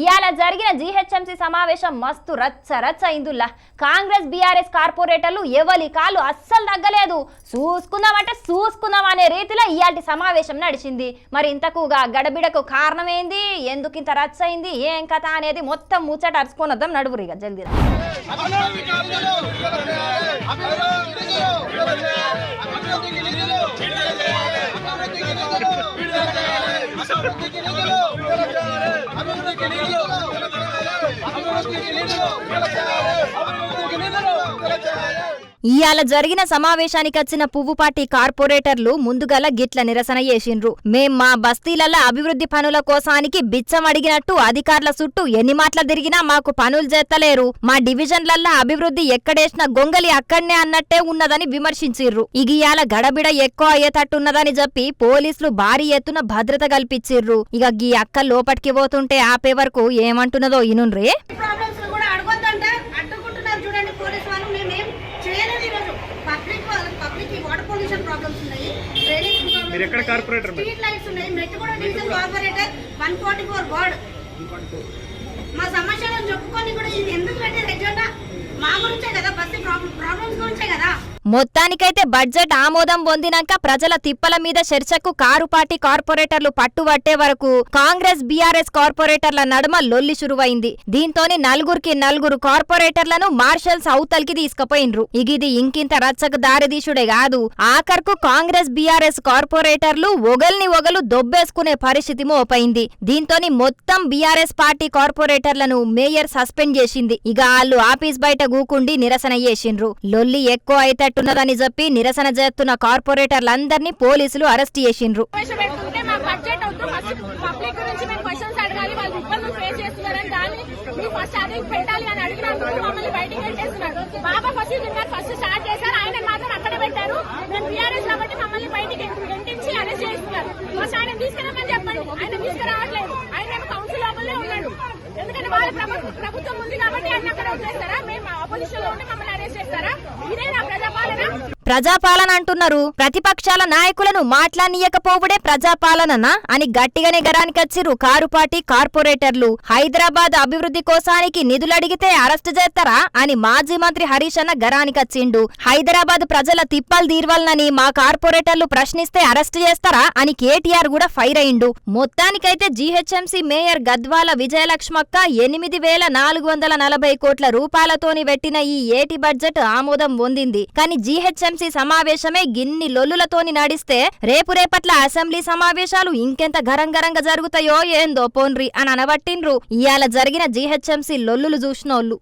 ఇవాళ జరిగిన జీహెచ్ఎంసీ సమావేశం మస్తు రచ్చ రచ్చ ఇందుల్లా కాంగ్రెస్ బీఆర్ఎస్ కార్పొరేటర్లు ఎవలి కాళ్ళు అస్సలు తగ్గలేదు. చూసుకుందామంటే చూసుకుందాం అనే రీతిలో ఇయాల్టి సమావేశం నడిచింది. మరి ఇంతకుగా గడబిడకు కారణం ఏంది ఎందుకు ఇంత రచ్చ అయింది? ఏం కథ అనేది మొత్తం ముచ్చట అరుచుకొని అభివృద్ధికి నడువురు అభివృద్ధికి జల్దీ ఇయాల జరిగిన సమావేశానికి వచ్చిన పువ్వుపాటి కార్పొరేటర్లు ముందుగల గిట్ల నిరసన చేసిండ్రు. మేం మా బస్తీలలో అభివృద్ధి పనుల కోసానికి బిచ్చం అడిగినట్టు అధికారుల చుట్టూ ఎన్ని మాటలు తిరిగినా మాకు పనులు చేస్తలేరు మా డివిజన్లల్లో అభివృద్ధి ఎక్కడేసిన గొంగలి అక్కడనే అన్నట్టే ఉన్నదని విమర్శించిర్రు. ఇగియాల గడబిడ ఎక్కువ అయ్యేటట్టున్నదని చెప్పి పోలీసులు భారీ ఎత్తున భద్రత కల్పించిర్రు. ఇక గీ అక్క లోపటికి పోతుంటే ఆపే వరకు ఏమంటున్నదో ఇనున్రే పొల్యూషన్ ప్రాబ్లమ్స్ ఉన్నాయి. డ్రైనేజ్ మీరు ఎక్కడ కార్పొరేటర్? స్ట్రీట్ లైట్స్ ఉన్నాయి. Mettuguda division corporator one forty four ward మా సమస్యలను చెప్పుకొని కూడా ఇది ఎందుకు పెట్టేది ఎజెండా మా గురించే కదా బస్సు ప్రాబ్లమ్స్ గురించే కదా. మొత్తానికైతే బడ్జెట్ ఆమోదం పొందినాక ప్రజల తిప్పల మీద చర్చకు కారు పార్టీ కార్పొరేటర్లు పట్టుబట్టే వరకు కాంగ్రెస్ బీఆర్ఎస్ కార్పొరేటర్ల నడుమ లొల్లి శురువైంది. దీంతోని నలుగురికి నలుగురు కార్పొరేటర్లను మార్షల్స్ అవతలికి తీసుకుపోయినరు. ఇగిది ఇంకింత రచ్చకు దారిదీసుడే కాదు. ఆఖర్కు కాంగ్రెస్ బీఆర్ఎస్ కార్పొరేటర్లు ఒగల్ని ఒగలు దొబ్బేసుకునే పరిస్థితి మోపైంది. దీంతోని మొత్తం బీఆర్ఎస్ పార్టీ కార్పొరేటర్లను మేయర్ సస్పెండ్ చేసింది. ఇక వాళ్ళు ఆఫీస్ బయట గూకుండి నిరసన చేసిండ్రు. లొల్లి ఎక్కువ అయితే అయితట్టున్నదని చెప్పి నిరసన చేస్తున్న కార్పొరేటర్లందర్నీ పోలీసులు అరెస్ట్ చేసిండ్రు. తీసుకురామని చెప్పండి. ఆయన తీసుకురావట్లేదు. ఆయన కౌన్సిల్ లోపలే ఉన్నాడు. ఎందుకంటే ప్రభుత్వం ఉంది కాబట్టి అన్న అక్కడ వదిలేస్తారా మేము ఆపోజిషన్లో ఉండి మమ్మల్ని అరెస్ట్ చేస్తారా? ఇదేనా ప్రజాపాలన. ప్రజాపాలన అంటున్నారు. ప్రతిపక్షాల నాయకులను మాట్లాడనీయకపోవుడే ప్రజాపాలననా అని గట్టిగానే గరానికచ్చిరు కారుపాటి కార్పొరేటర్లు. హైదరాబాద్ అభివృద్ధి కోసానికి నిధులడిగితే అరెస్ట్ చేస్తారా అని మాజీ మంత్రి హరీష్ అన్న గరానికచ్చిండు హైదరాబాద్ ప్రజల తిప్పలు తీర్వాలనని మా కార్పొరేటర్లు ప్రశ్నిస్తే అరెస్ట్ చేస్తారా అని కేటీఆర్ కూడా ఫైర్ అయిండు. మొత్తానికైతే జీహెచ్ఎంసీ మేయర్ గద్వాల విజయలక్ష్మక్క ఎనిమిది వేల నాలుగు వందల నలభై కోట్ల రూపాయలతోని పెట్టిన ఈ ఏటి బడ్జెట్ ఆమోదం పొందింది. కానీ జీహెచ్ఎంసీ సమావేశమే గిన్ని లొల్లులతోని నడిస్తే రేపు రేపట్ల అసెంబ్లీ సమావేశాలు ఇంకెంత గరంగరంగా జరుగుతాయో ఏందో పోన్రి అని అనబట్టిండ్రు. ఇవాళ జరిగిన జీహెచ్ఎంసీ లొల్లులు చూసినోళ్ళు.